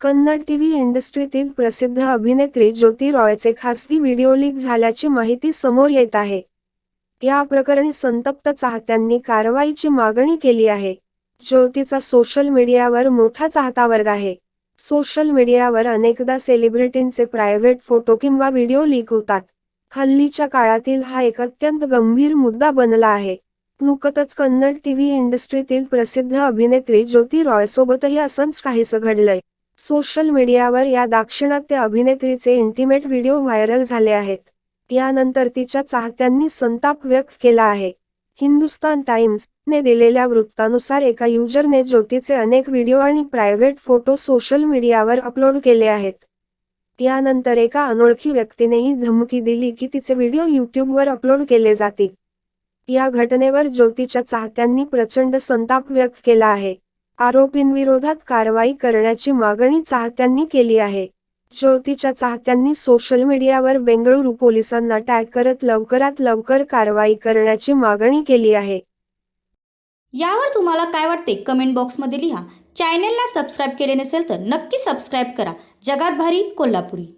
Kannada TV इंडस्ट्रीतील प्रसिद्ध अभिनेत्री ज्योती रॉयचे खासगी व्हिडिओ लीक झाल्याची माहिती समोर येत आहे. या प्रकरणी संतप्त चाहत्यांनी कारवाईची मागणी केली आहे. ज्योतीचा सोशल मीडियावर मोठा चाहता वर्ग आहे. सोशल मीडियावर अनेकदा सेलिब्रिटींचे प्रायव्हेट फोटो किंवा व्हिडिओ लीक होतात. हल्लीच्या काळातील हा एक अत्यंत गंभीर मुद्दा बनला आहे. नुकतच कन्नड टीव्ही इंडस्ट्रीतील प्रसिद्ध अभिनेत्री ज्योती रॉयसोबतही असंच काहीसं घडलंय. सोशल मीडियावर या दाक्षिणात्य अभिनेत्रीचे इंटिमेट व्हिडिओ व्हायरल झाले आहेत. यानंतर तिच्या चाहत्यांनी संताप व्यक्त केला आहे. हिंदुस्तान टाइम्स ने दिलेल्या वृत्तानुसार एका युजरने ज्योतीचे अनेक व्हिडिओ आणि प्रायव्हेट फोटो सोशल मीडियावर अपलोड केले आहेत. यानंतर एका अनोळखी व्यक्तीनेही धमकी दिली की तिचे व्हिडिओ यूट्यूबवर अपलोड केले जातील. या घटनेवर ज्योतीच्या चाहत्यांनी प्रचंड संताप व्यक्त केला आहे. आरोपींविरोधात कारवाई करण्याची मागणी चाहत्यांनी केली आहे. ज्योतीच्या चाहत्यांनी सोशल मीडियावर बेंगळुरू पोलिसांना टॅग करत लवकरात लवकर कारवाई करण्याची मागणी केली आहे. यावर तुम्हाला काय वाटते? कमेंट बॉक्समध्ये लिहा. चॅनेलला सबस्क्राईब केले नसेल तर नक्की सबस्क्राईब करा. जगात भारी कोल्हापुरी.